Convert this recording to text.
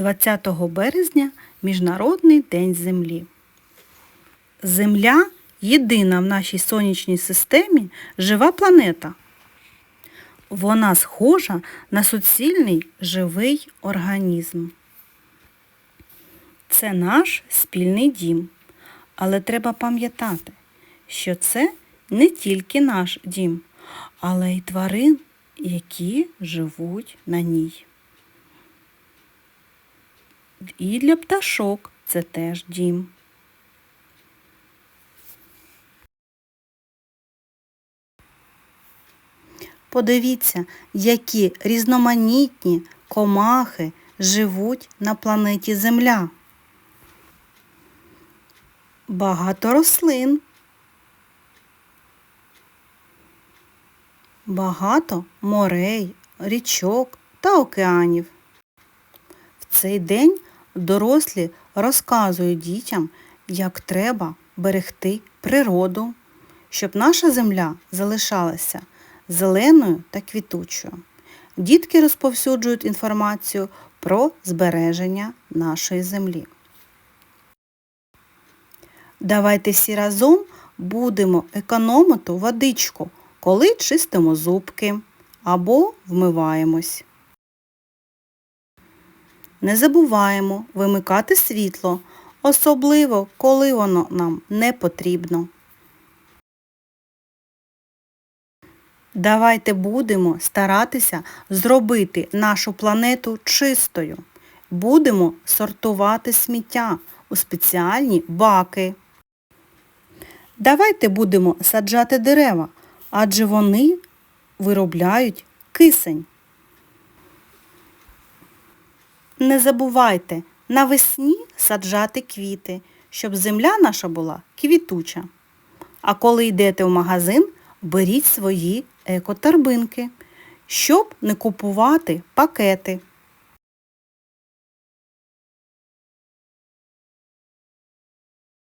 20 березня Міжнародний день Землі. Земля єдина в нашій сонячній системі жива планета. Вона схожа на суцільний живий організм. Це наш спільний дім. Але треба пам'ятати, що це не тільки наш дім, але й тварин, які живуть на ній. І для пташок це теж дім. Подивіться, які різноманітні комахи живуть на планеті Земля. Багато рослин. Багато морей, річок та океанів. В цей день дорослі розказують дітям, як треба берегти природу, щоб наша земля залишалася зеленою та квітучою. Дітки розповсюджують інформацію про збереження нашої землі. Давайте всі разом будемо економити водичку, коли чистимо зубки або вмиваємось. Не забуваємо вимикати світло, особливо коли воно нам не потрібно. Давайте будемо старатися зробити нашу планету чистою. Будемо сортувати сміття у спеціальні баки. Давайте будемо саджати дерева, адже вони виробляють кисень. Не забувайте навесні саджати квіти, щоб земля наша була квітуча. А коли йдете в магазин, беріть свої екотарбинки, щоб не купувати пакети.